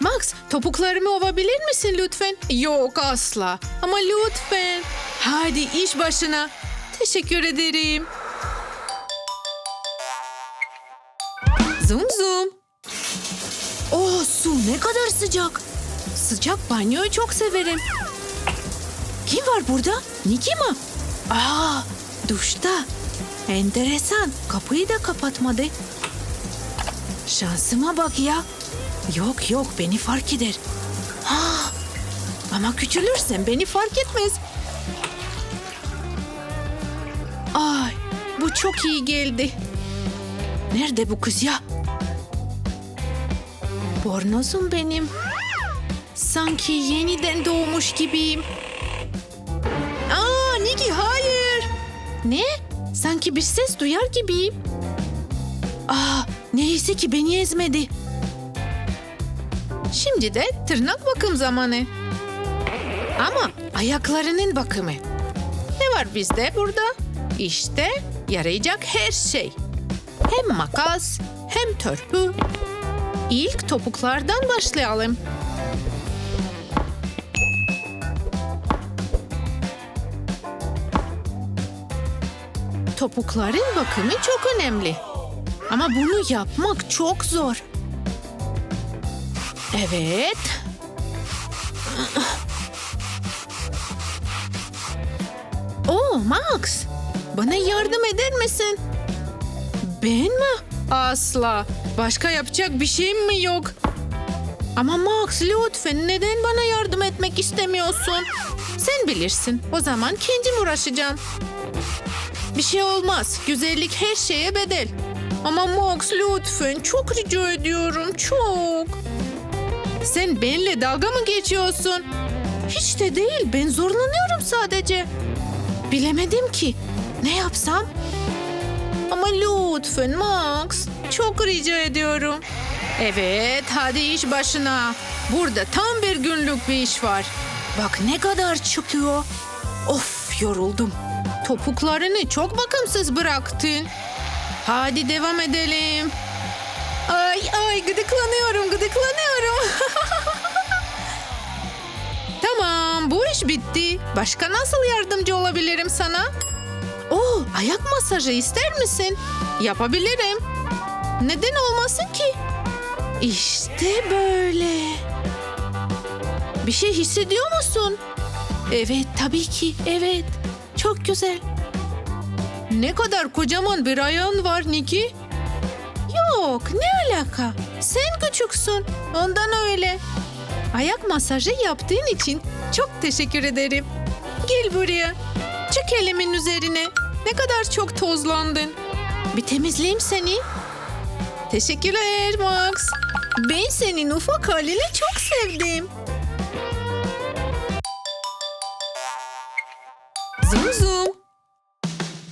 Max, topuklarımı ovabilir misin lütfen? Yok asla. Ama lütfen. Hadi iş başına. Teşekkür ederim. Zoom zoom. Oh su ne kadar sıcak. Sıcak banyoyu çok severim. Kim var burada? Niki mi? Aa, duşta. Enteresan. Kapıyı da kapatmadı. Şansıma bak ya. Yok yok beni fark eder. Ha, ama küçülürsen beni fark etmez. Ay bu çok iyi geldi. Nerede bu kız ya? Bornozum benim. Sanki yeniden doğmuş gibiyim. Aa Niki hayır. Ne? Sanki bir ses duyar gibiyim. Aa neyse ki beni ezmedi. Şimdi de tırnak bakım zamanı. Ama ayaklarının bakımı. Ne var bizde burada? İşte yarayacak her şey. Hem makas hem törpü. İlk topuklardan başlayalım. Topukların bakımı çok önemli. Ama bunu yapmak çok zor. Evet. Oh Max, bana yardım eder misin? Ben mi? Asla. Başka yapacak bir şeyim mi yok? Ama Max lütfen neden bana yardım etmek istemiyorsun? Sen bilirsin. O zaman kendim uğraşacağım. Bir şey olmaz. Güzellik her şeye bedel. Ama Max lütfen çok rica ediyorum çok. Sen benimle dalga mı geçiyorsun? Hiç de değil. Ben zorlanıyorum sadece. Bilemedim ki. Ne yapsam? Ama lütfen Max. Çok rica ediyorum. Evet, hadi iş başına. Burada tam bir günlük bir iş var. Bak ne kadar çıkıyor. Of yoruldum. Topuklarını çok bakımsız bıraktın. Hadi devam edelim. Ay ay gıdıklanıyorum gıdıklanıyorum. Bitti. Başka nasıl yardımcı olabilirim sana? Oo ayak masajı ister misin? Yapabilirim. Neden olmasın ki? İşte böyle. Bir şey hissediyor musun? Evet tabii ki evet. Çok güzel. Ne kadar kocaman bir ayağın var Niki. Yok ne alaka? Sen küçüksün ondan öyle. Ayak masajı yaptığın için çok teşekkür ederim. Gel buraya. Çık elimin üzerine. Ne kadar çok tozlandın. Bir temizleyeyim seni. Teşekkürler Max. Ben senin ufak halini çok sevdim. Zum zum.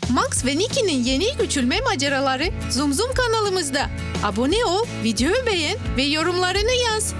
Max ve Nicky'nin yeni küçülme maceraları Zum Zum kanalımızda. Abone ol, videoyu beğen ve yorumlarını yaz.